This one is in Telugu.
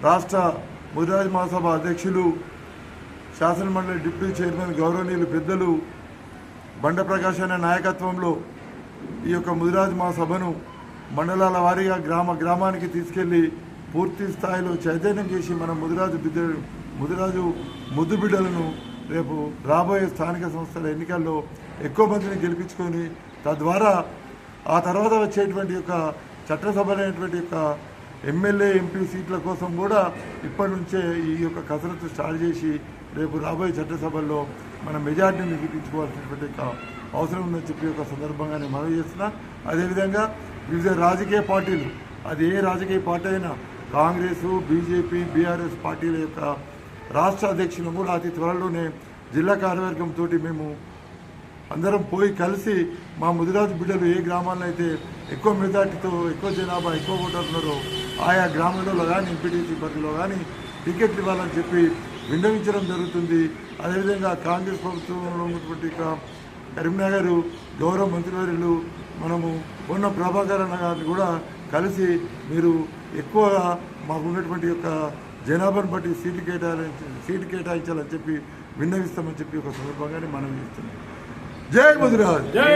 రాష్ట్ర ముదిరాజ్ మహాసభ అధ్యక్షులు శాసనమండలి డిప్యూటీ చైర్మన్ గౌరవనీయులు పెద్దలు బండ ప్రకాష్ అనే నాయకత్వంలో ఈ యొక్క ముదిరాజ్ మహాసభను మండలాల వారీగా గ్రామ గ్రామానికి తీసుకెళ్ళి పూర్తి స్థాయిలో చైతన్యం చేసి మన ముదిరాజు బిడ్డ ముదిరాజు ముద్దు బిడ్డలను రేపు రాబోయే స్థానిక సంస్థల ఎన్నికల్లో ఎక్కువ మందిని గెలిపించుకొని తద్వారా ఆ తర్వాత వచ్చేటువంటి యొక్క చట్టసభలైనటువంటి యొక్క ఎమ్మెల్యే ఎంపీ సీట్ల కోసం కూడా ఇప్పటి నుంచే ఈ యొక్క కసరత్తు స్టార్ట్ చేసి రేపు రాబోయే చట్టసభల్లో మన మెజార్టీని నిరూపించుకోవాల్సినటువంటి అవసరం ఉందని చెప్పి ఒక సందర్భంగా నేను మనవి చేస్తున్నా. అదేవిధంగా వివిధ రాజకీయ పార్టీలు అది ఏ రాజకీయ పార్టీ అయినా కాంగ్రెస్ బీజేపీ బీఆర్ఎస్ పార్టీల యొక్క రాష్ట్ర అధ్యక్షులు కూడా అతి త్వరలోనే జిల్లా కార్యవర్గంతో మేము అందరం పోయి కలిసి మా ముదిరాజు బిడ్డలు ఏ గ్రామాల్లో అయితే ఎక్కువ మెజార్టీతో ఎక్కువ జనాభా ఎక్కువ ఓటర్లు ఉన్నారో ఆయా గ్రామంలో కానీ ఎంపీటీసీ పార్టీలో కానీ టికెట్లు ఇవ్వాలని చెప్పి విన్నవించడం జరుగుతుంది. అదేవిధంగా కాంగ్రెస్ ప్రభుత్వంలో ఉన్నటువంటి కరీంనగర్ గౌరవ మంత్రివర్యులు మనము ఉన్న ప్రభాకర్ అన్న గారిని కూడా కలిసి మీరు ఎక్కువగా మాకు ఉన్నటువంటి యొక్క జనాభాను బట్టి సీటు కేటాయించి సీటు కేటాయించాలని చెప్పి విన్నవిస్తామని చెప్పి ఒక సందర్భంగానే మనం చేస్తున్నాం. జై ముదిరాజ్ జై